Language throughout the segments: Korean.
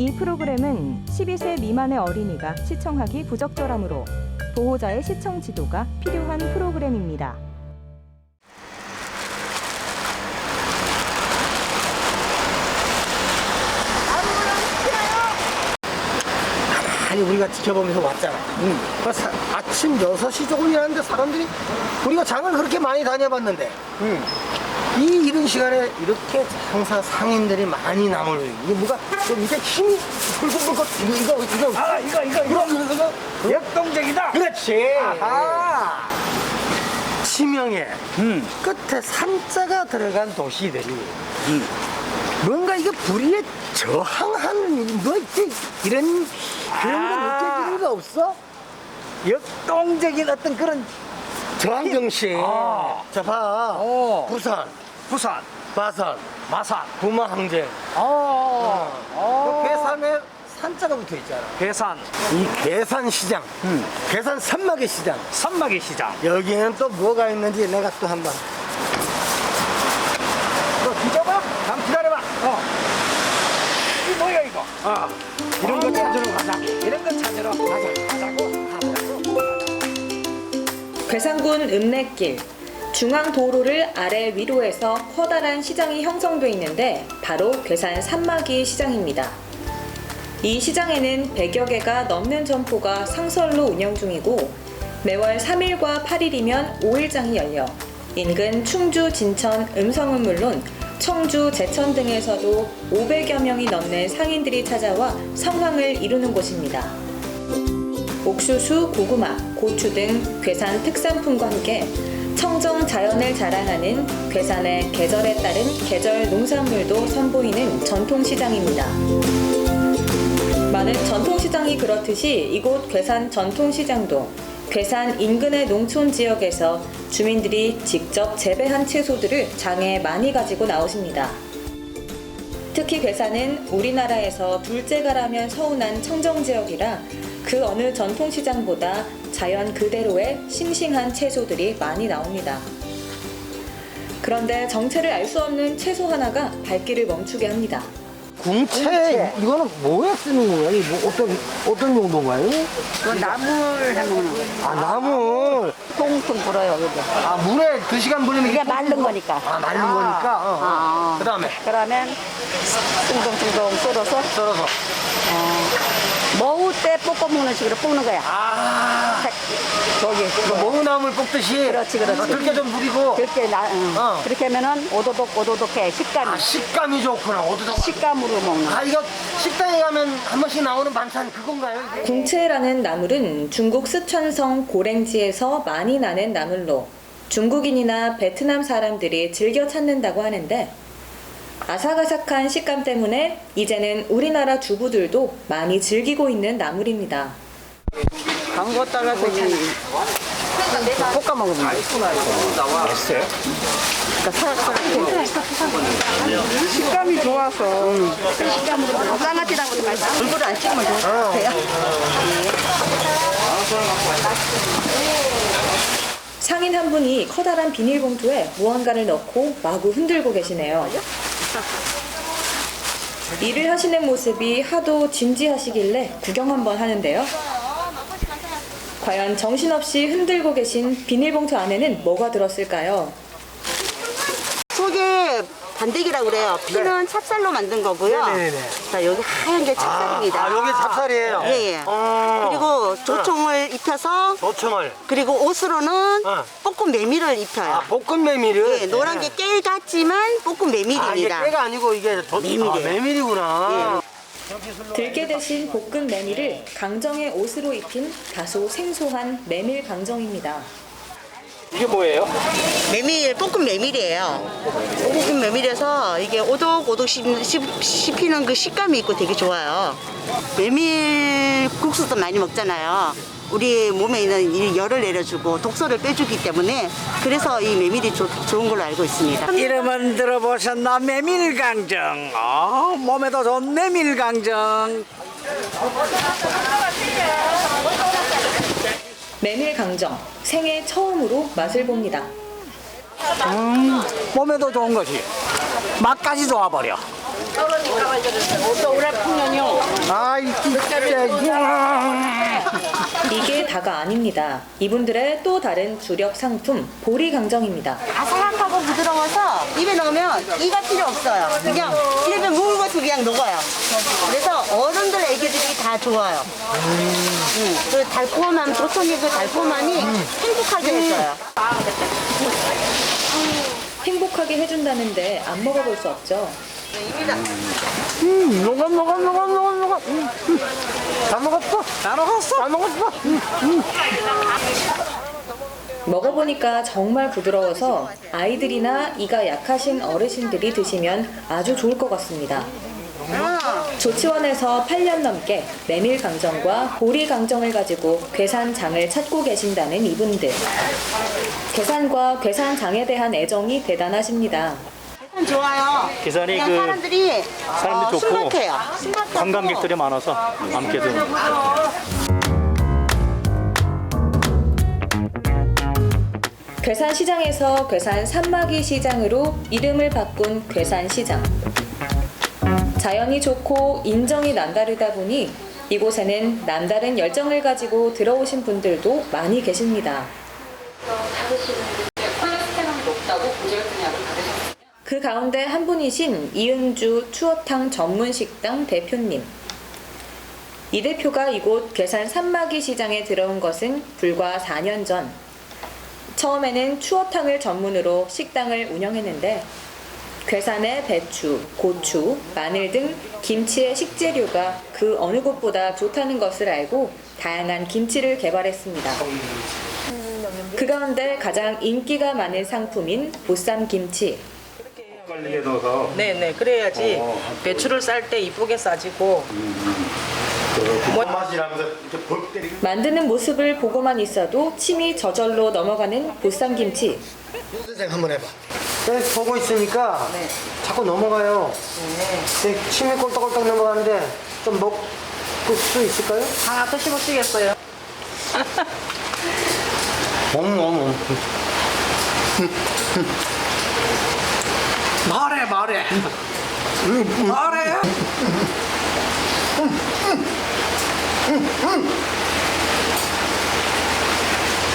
이 프로그램은 12세 미만의 어린이가 시청하기 부적절하므로 보호자의 시청 지도가 필요한 프로그램입니다. 많이 우리가 지켜보면서 왔잖아. 그 사- 아침 6시 조금이라는데 사람들이 우리가 장을 그렇게 많이 다녀봤는데 이 이른 시간에 이렇게 항상 상인들이 많이 나물 이게 뭐가 좀 이게 힘이 불끈불끈 이거 이거 이거 아 이거 이거 이거 이거 이거 역동적이다. 그렇지 아하. 치명에 음. 끝에 산자가 들어간 도시들이 뭔가 이게 불의에 저항하는 뭐 이런 그런 거 아. 느껴지는 거 없어? 역동적인 어떤 그런 저항 정신. 아. 자 봐. 어. 부산, 부산, 마산, 마산. 부마 항쟁. 어. 그 어. 괴산에 산자가 붙어 있잖아. 괴산, 이 괴산 시장, 음. 괴산 산막의 시장. 산막의 시장. 여기에는 또 뭐가 있는지 내가 또 한번. 괴산군 읍내길 중앙도로를 아래 위로 해서 커다란 시장이 형성돼 있는데 바로 괴산 산마기 시장입니다. 이 시장에는 100여 개가 넘는 점포가 상설로 운영 중이고 매월 3일과 8일이면 5일장이 열려 인근 충주, 진천, 음성은 물론 청주, 제천 등에서도 500여 명이 넘는 상인들이 찾아와 성황을 이루는 곳입니다. 옥수수, 고구마, 고추 등 괴산 특산품과 함께 청정 자연을 자랑하는 괴산의 계절에 따른 계절 농산물도 선보이는 전통시장입니다. 많은 전통시장이 그렇듯이 이곳 괴산 전통시장도 괴산 인근의 농촌 지역에서 주민들이 직접 재배한 채소들을 장에 많이 가지고 나오십니다. 특히 괴산은 우리나라에서 둘째가라면 서운한 청정 지역이라 그 어느 전통시장보다 자연 그대로의 싱싱한 채소들이 많이 나옵니다. 그런데 정체를 알 수 없는 채소 하나가 발길을 멈추게 합니다. 궁채, 이거는 뭐에 쓰는 거야? 이뭐 어떤 어떤 용도인가요? 그 나물 해먹는 거. 아 나물. 똥좀 불어요, 여기. 아 물에 두 시간 불리면 이게 이게 마른 거니까. 아 마른 거니까. 어. 아. 그다음에 그러면 뚱뚱뚱뚱 썰어서 썰어서. 때 볶아 먹는 식으로 볶는 거야. 아. 저기 그 모나물 볶듯이. 그렇지, 그렇지. 어, 들깨 좀 부리고. 그렇게 나, 응. 어. 그렇게 하면은 오도독 오도독해 식감이 아 식감이 좋구나. 어디서. 식감으로 먹는. 아 이거 식당에 가면 한 번씩 나오는 반찬 그건가요? 이게? 궁채라는 나물은 중국 쓰촨성 고랭지에서 많이 나는 나물로 중국인이나 베트남 사람들이 즐겨 찾는다고 하는데 아삭아삭한 식감 때문에 이제는 우리나라 주부들도 많이 즐기고 있는 나물입니다. 담궜다가 저기 볶아 먹으면 맛있어요? 식감이 좋아서 식감으로 짱아찌라고 맛있어. 얼굴 안 찍으면 것 같아요. 상인 한 분이 커다란 비닐봉투에 무언가를 넣고 마구 흔들고 계시네요. 일을 하시는 모습이 하도 진지하시길래 구경 한번 하는데요. 과연 정신없이 흔들고 계신 비닐봉투 안에는 뭐가 들었을까요? 속에 반대기라고 그래요. 피는 찹쌀로 만든 거고요. 네네네. 자, 여기 하얀 게 찹쌀입니다. 아, 여기 찹쌀이에요. 예, 예. 어. 그리고 조청을 입혀서 조청을. 그리고 옷으로는 어. 볶음 메밀을 입혀요. 아 볶은 메밀을. 예, 노란 게 깨 같지만 볶음 아 이게 메밀입니다. 깨가 아니고 이게 조, 메밀이에요. 아, 메밀이구나. 들깨 대신 볶은 메밀을 강정의 옷으로 입힌 다소 생소한 메밀 강정입니다. 이게 뭐예요? 메밀, 볶음 메밀이에요. 볶음 메밀에서 이게 오독오독 씹- 씹- 씹히는 그 식감이 있고 되게 좋아요. 메밀 국수도 많이 먹잖아요. 우리 몸에 있는 이 열을 내려주고 독소를 빼주기 때문에 그래서 이 메밀이 좋- 좋은 걸로 알고 있습니다. 이름은 들어보셨나? 메밀강정. 아, 몸에도 좋은 메밀강정. 메밀 강정 생애 처음으로 맛을 봅니다. 몸에도 좋은 것이 맛까지 좋아버려. 또 우리 풍년이요. 아이 진짜 이야. 이게 다가 아닙니다. 이분들의 또 다른 주력 상품 보리 강정입니다. 아삭하고 부드러워서 입에 넣으면 이가 필요 없어요. 그냥 입에 물고 그냥 녹아요. 그래서 어른들 애기들이 다 좋아요. 음. 그 달콤함, 도토리 그 달콤함이 행복하게 해줘요. 행복하게 해준다는데 안 먹어볼 수 없죠. 음, 녹아 녹아 녹아 녹아 녹아. 음, 음. 다 먹었어. 다 먹었어. 다 먹었어. 음. 먹어보니까 정말 부드러워서 아이들이나 이가 약하신 어르신들이 드시면 아주 좋을 것 같습니다. 조치원에서 8년 넘게 메밀 강정과 보리 강정을 가지고 괴산장을 찾고 계신다는 이분들. 괴산과 괴산장에 대한 애정이 대단하십니다. 참 좋아요. 계산이 그 사람들이 사람들이 어, 좋고 순박해요. 순박하고 관광객들이 많아서 아무래 괴산시장에서 괴산 산마기 시장으로 이름을 바꾼 괴산시장. 자연이 좋고 인정이 남다르다 보니 이곳에는 남다른 열정을 가지고 들어오신 분들도 많이 계십니다. 그 가운데 한 분이신 이은주 추어탕 전문 식당 대표님. 이 대표가 이곳 괴산 산마기 시장에 들어온 것은 불과 4년 전. 처음에는 추어탕을 전문으로 식당을 운영했는데 괴산의 배추, 고추, 마늘 등 김치의 식재료가 그 어느 곳보다 좋다는 것을 알고 다양한 김치를 개발했습니다. 그 가운데 가장 인기가 많은 상품인 보쌈 김치. 넣어서 네네 그래야지 배추를 쌀 때 이쁘게 싸지고 맛이 나면서 이렇게 볼 때리고 만드는 모습을 보고만 있어도 침이 저절로 넘어가는 보쌈 김치. 선생 한번 해봐. 네, 보고 있으니까 자꾸 넘어가요. 네. 침이 꼴딱꼴딱 넘어가는데 좀 먹을 수 있을까요? 하나 더? 어머 어머. 말해 말해 말해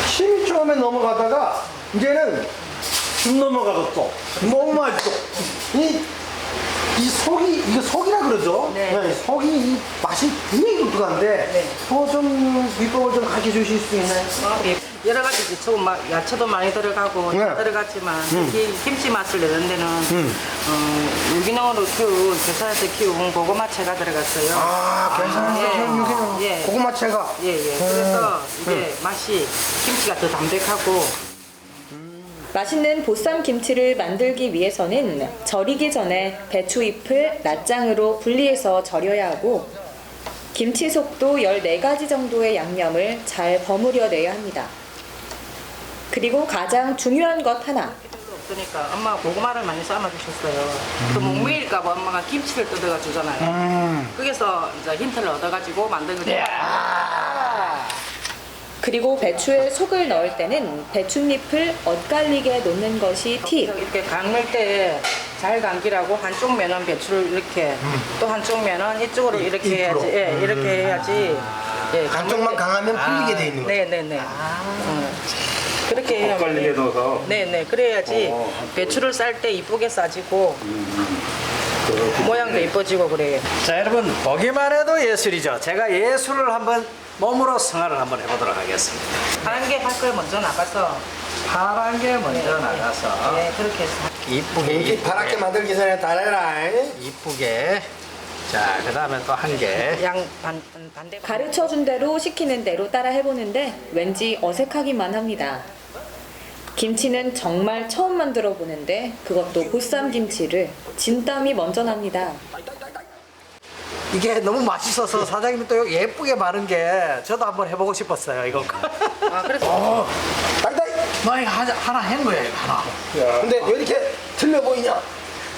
침이 처음에 넘어가다가 이제는 좀 넘어가겠어. 너무 맛있어. 이, 이 속이 이거 속이라 그러죠? 네. 속이 이 맛이 굉장히 독특한데 뭐좀 비법을 좀 가르쳐 주실 수 있나요? 예, 여러 가지 기초 막 야채도 많이 들어가고 네. 들어갔지만 특히 김치 맛을 내는 데는 어, 유기농으로 키운 괴산에서 키운 고구마채가 들어갔어요. 아, 괜찮아요. 예. 여기는 예. 고구마채가 예 예. 그래서 이게 맛이 김치가 더 담백하고 맛있는 보쌈 김치를 만들기 위해서는 절이기 전에 배추잎을 낱장으로 분리해서 절여야 하고 김치 속도 14가지 정도의 양념을 잘 버무려 내야 합니다. 그리고 가장 중요한 것 하나. 없으니까 엄마가 고구마를 많이 삶아 주셨어요. 또 목매일까봐 엄마가 김치를 뜯어가 주잖아요. 거기서 이제 힌트를 얻어가지고 만든 거죠. 그리고 배추에 속을 넣을 때는 배춧잎을 엇갈리게 놓는 것이 팁. 이렇게 감을 때 잘 감기라고 한쪽 면은 배추를 이렇게 또 한쪽 면은 이쪽으로 이렇게. 해야지. 예, 이렇게 해야지. 예, 한쪽만 강하면 풀리게 돼 있는 거죠. 네네네. 음. 그렇게 해야 걸리게 넣어서. 네네 그래야지 배추를 쌀 때 이쁘게 싸지고 모양도 이뻐지고 그래요. 자 여러분 보기만 해도 예술이죠. 제가 예술을 한번 몸으로 승화를 한번 해보도록 하겠습니다. 파란 게 밖을 먼저 나가서. 파란 게 먼저 나가서. 네 그렇게 해서. 이쁘게 이 파랗게 만들기 전에 다 해라. 이쁘게. 자 그 다음에 또 한 개. 양 반 반대 가르쳐 준 대로 시키는 대로 따라 해보는데 왠지 어색하기만 합니다. 김치는 정말 처음 만들어 보는데 그것도 보쌈 김치를 진땀이 먼저 납니다. 이게 너무 맛있어서 사장님이 또 예쁘게 마른 게 저도 한번 해보고 싶었어요 이거 아 그래서 딸딸. 너 이거 하나, 한 거예요 이거 하나 근데 왜 이렇게 틀려 보이냐?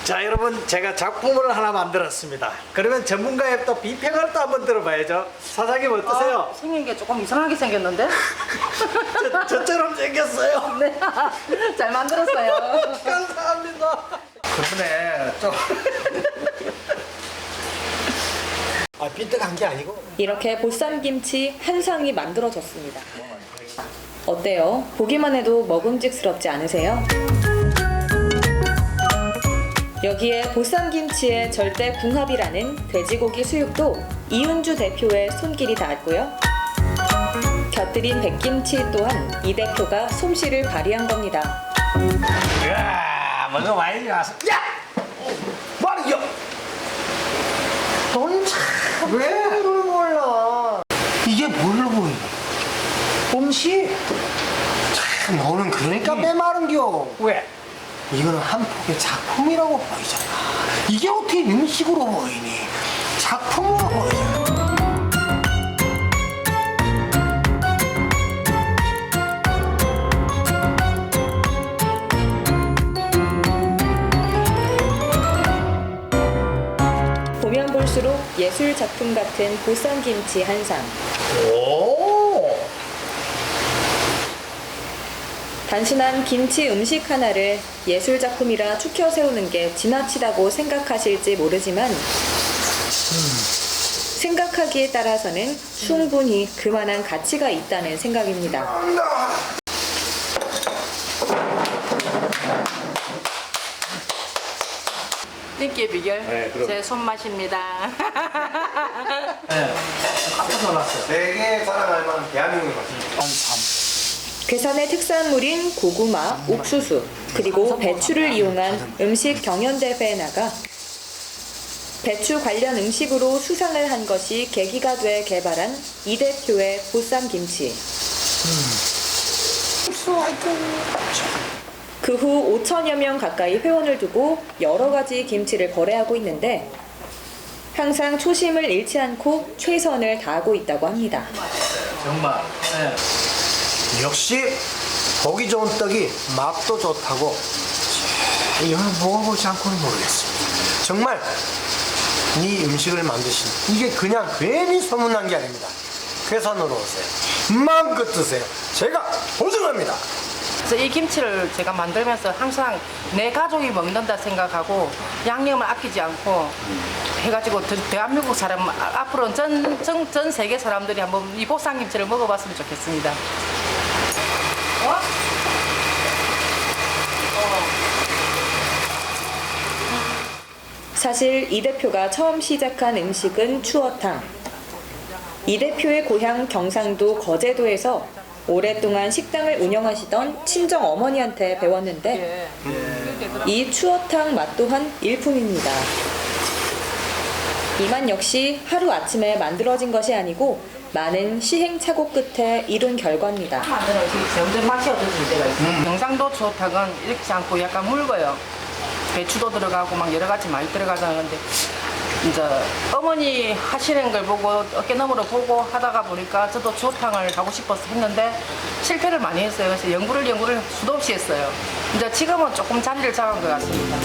자 여러분 제가 작품을 하나 만들었습니다 그러면 전문가의 또 비평을 또 한번 들어봐야죠 사장님 어떠세요? 아, 생긴 게 조금 이상하게 생겼는데 저, 저처럼 생겼어요 네. 잘 만들었어요. 감사합니다 그러네 좀아 삐뚤한 게 아니고 이렇게 보쌈김치 한 상이 만들어졌습니다. 어때요? 보기만 해도 먹음직스럽지 않으세요? 여기에 보쌈김치의 절대 궁합이라는 돼지고기 수육도 이은주 대표의 손길이 닿았고요. 곁들인 백김치 또한 이 대표가 솜씨를 발휘한 겁니다. 이야, 뭔가 많이 나왔어. 야! 말이야 너는 참 왜 그걸 몰라 이게 뭘로 보이냐 음식? 참 너는 그러니까 빼마른겨 왜? 이거는 한 폭의 작품이라고 보이잖아. 이게 어떻게 음식으로 보이니? 작품으로 보이잖아. 보면 볼수록 예술 작품 같은 보쌈 김치 한 상. 오 단순한 김치 음식 하나를 예술 작품이라 축혀 세우는 게 지나치다고 생각하실지 모르지만 생각하기에 따라서는 충분히 그만한 가치가 있다는 생각입니다. 인기 비결 네, 그럼. 제 손맛입니다. 깜짝 놀랐어요. 세계 사랑할 만한 대한민국의 맛입니다 괴산의 특산물인 고구마, 옥수수, 그리고 배추를 이용한 음식 경연대회에 나가 배추 관련 음식으로 수상을 한 것이 계기가 돼 개발한 이 대표의 보쌈 김치. 그 후 5천여 명 가까이 회원을 두고 여러 가지 김치를 거래하고 있는데 항상 초심을 잃지 않고 최선을 다하고 있다고 합니다. 정말. 예. 역시 보기 좋은 떡이 맛도 좋다고. 이걸 먹어보지 않고는 모르겠습니다. 정말 이 음식을 만드신 이게 그냥 괜히 소문난 게 아닙니다. 괴산으로 오세요. 마음껏 드세요. 제가 보증합니다. 그래서 이 김치를 제가 만들면서 항상 내 가족이 먹는다 생각하고 양념을 아끼지 않고 해가지고 대- 대한민국 사람 아- 앞으로는 전, 전, 전 세계 사람들이 한번 이 보쌈 김치를 먹어봤으면 좋겠습니다. 사실 이 대표가 처음 시작한 음식은 추어탕. 이 대표의 고향 경상도 거제도에서 오랫동안 식당을 운영하시던 친정 어머니한테 배웠는데 이 추어탕 맛 또한 일품입니다. 이만 역시 하루 아침에 만들어진 것이 아니고 많은 시행착오 끝에 이룬 결과입니다. 점점 맛이 없어질 때가 있어요. 경상도 추어탕은 이렇지 않고 약간 묽어요. 배추도 들어가고 막 여러 가지 많이 들어가자는데 이제 어머니 하시는 걸 보고 어깨너머로 보고 하다가 보니까 저도 추어탕을 하고 싶어서 했는데 실패를 많이 했어요. 그래서 연구를 연구를 수도 없이 했어요. 이제 지금은 조금 자리를 잡은 것 같습니다.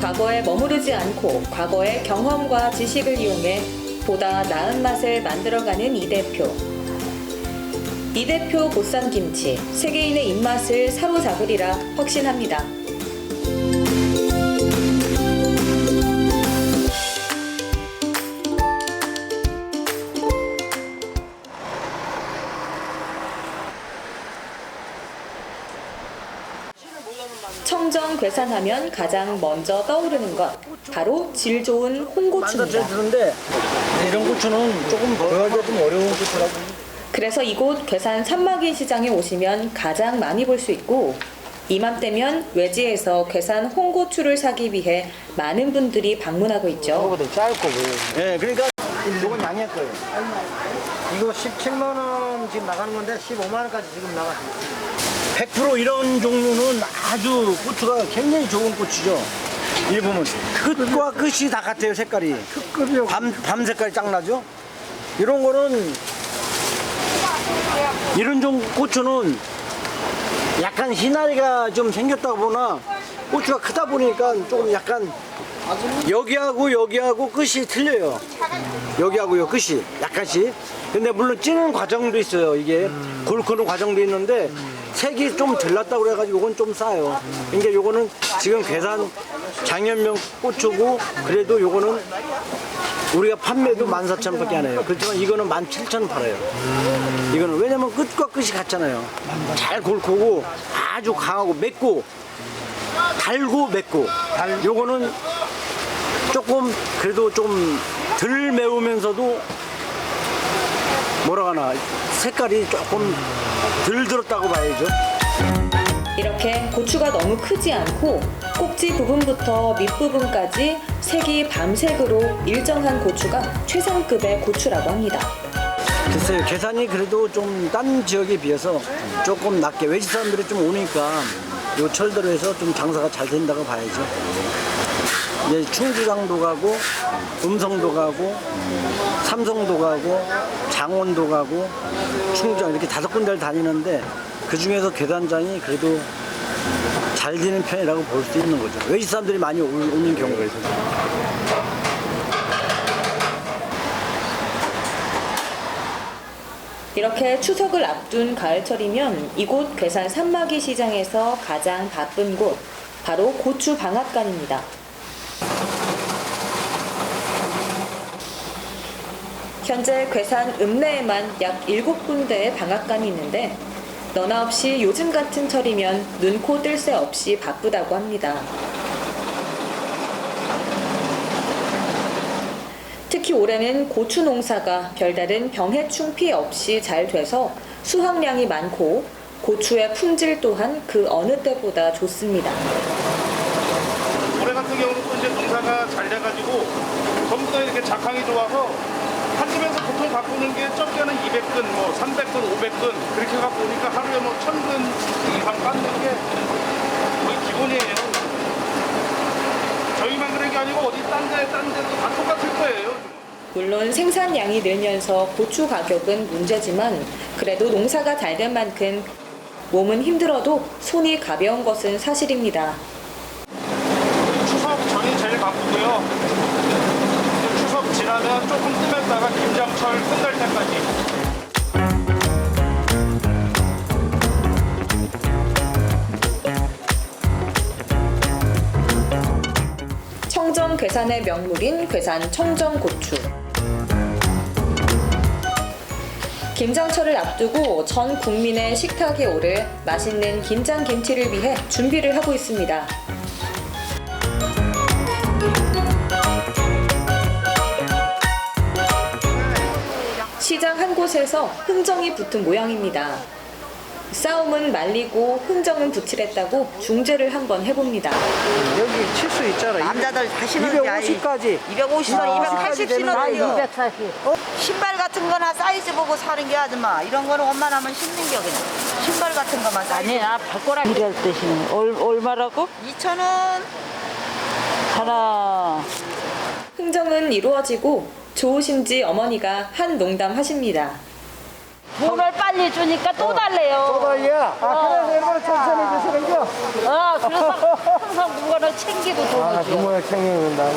과거에 머무르지 않고 과거의 경험과 지식을 이용해 보다 나은 맛을 만들어가는 이 대표. 이 대표 보쌈김치, 세계인의 입맛을 사로잡으리라 확신합니다. 청정 괴산하면 가장 먼저 떠오르는 것 바로 질 좋은 홍고추입니다. 이런 고추는 조금 좀 어려운 고추라고. 그래서 이곳 괴산 산마기 시장에 오시면 가장 많이 볼 수 있고 이맘때면 외지에서 괴산 홍고추를 사기 위해 많은 분들이 방문하고 있죠. 이거보다 짧고 예, 그러니까 이건 양의 거예요. 이거 17만 원 지금 나가는 건데 15만 원까지 지금 나가 100% 이런 종류는 아주 고추가 굉장히 좋은 고추죠. 이 보면 끝과 끝이 다 같아요 색깔이. 밤, 밤 색깔이 짱 나죠. 이런 거는 이런 종 고추는 약간 희나리가 좀 생겼다 보나 고추가 크다 보니까 조금 약간 여기하고 여기하고 끝이 틀려요. 여기하고요 끝이 약간씩. 근데 물론 찌는 과정도 있어요. 이게 골 크는 과정도 있는데 색이 좀 들렀다 그래가지고 이건 좀 싸요. 그러니까 요거는 지금 계산 장현명 고추고 그래도 요거는 우리가 판매도 14,000원밖에 안 해요. 그렇지만 이거는 17,000원 팔아요. 이거는 왜냐면 끝과 끝이 같잖아요. 잘 골고고 아주 강하고 맵고 달고 맵고 요거는 조금 그래도 좀 덜 매우면서도 뭐라 하나 색깔이 조금 덜 들었다고 봐야죠. 이렇게 고추가 너무 크지 않고 꼭지 부분부터 밑부분까지 색이 밤색으로 일정한 고추가 최상급의 고추라고 합니다. 글쎄요 계산이 그래도 좀 딴 지역에 비해서 조금 낮게 외지 사람들이 좀 오니까 요 철도로 해서 좀 장사가 잘 된다고 봐야죠. 이제 충주장도 가고 음성도 가고 삼성도 가고 장원도 가고 충주장 이렇게 다섯 군데를 다니는데 그 중에서 계단장이 그래도 잘 되는 편이라고 볼 수 있는 거죠. 외지 사람들이 많이 오- 오는 경우가 있어요. 이렇게 추석을 앞둔 가을철이면 이곳 괴산 산마기 시장에서 가장 바쁜 곳 바로 고추 방앗간입니다. 현재 괴산 읍내에만 약 7군데의 방앗간이 있는데 너나 없이 요즘 같은 철이면 눈코 뜰 새 없이 바쁘다고 합니다. 특히 올해는 고추 농사가 별다른 병해충 피해 없이 잘 돼서 수확량이 많고 고추의 품질 또한 그 어느 때보다 좋습니다. 올해 같은 경우는 또 이제 농사가 잘 돼가지고 전부 다 이렇게 작황이 좋아서 한 집에서 보통 오는 게 적게는 200근, 뭐 300근, 500근 그렇게 갖고 오니까 하루에 뭐 1000근 이상 깎는 게 거의 기본이에요. 저희만 그런 게 아니고 어디 딴 데, 딴 데도 다 거예요. 물론 생산량이 늘면서 고추 가격은 문제지만 그래도 농사가 잘 된 만큼 몸은 힘들어도 손이 가벼운 것은 사실입니다. 추석 전이 제일 바쁘고요. 추석 지나면 조금 뜸했다가 김장철 끝날 때까지 괴산의 명물인 괴산 청정고추. 김장철을 앞두고 전 국민의 식탁에 오를 맛있는 김장 김치를 위해 준비를 하고 있습니다. 시장 한 곳에서 흥정이 붙은 모양입니다. 싸움은 말리고 흥정은 붙이랬다고 중재를 한번 해봅니다. 여기 칠 수 있잖아. 남자들 다 신는 게 아니 250까지. 250원, 280 신어요. 240. 신발 같은 거나 사이즈 보고 사는 게 아줌마. 이런 거는 원만하면 신는 게 그냥. 신발 같은 거만 사이즈. 아니야, 발가락 이럴 뜻이는 얼, 얼마라고? 2천 원. 하나, 흥정은 이루어지고 좋으신지 어머니가 한 농담 하십니다. 돈을 빨리 주니까 또 달래요. 또 달려. 아, 그래서 일부러 천천히 드시는 겨? 어, 그래서 항상 물건을 챙기고 아, 돈을 줘. 주문을 챙겨준다고?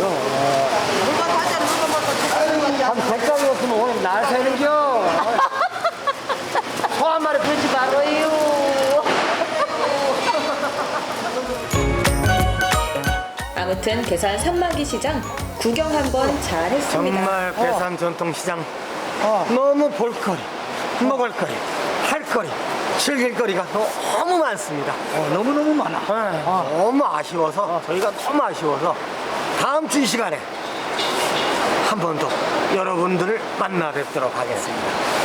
물건 사자 물건 먹고 한 100장이 없으면 오늘 날 새는 겨? 소 한 마리 그러지 말아요. 아무튼 계산 산마기 시장 구경 한번 잘 했습니다. 정말 괴산 전통시장 너무 볼거리, 먹을 거리, 할 거리, 즐길 거리가 너무 많습니다. 너무너무 많아. 네, 너무 아쉬워서 저희가 너무 아쉬워서 다음 주 이 시간에 한 번 더 여러분들을 만나 뵙도록 하겠습니다.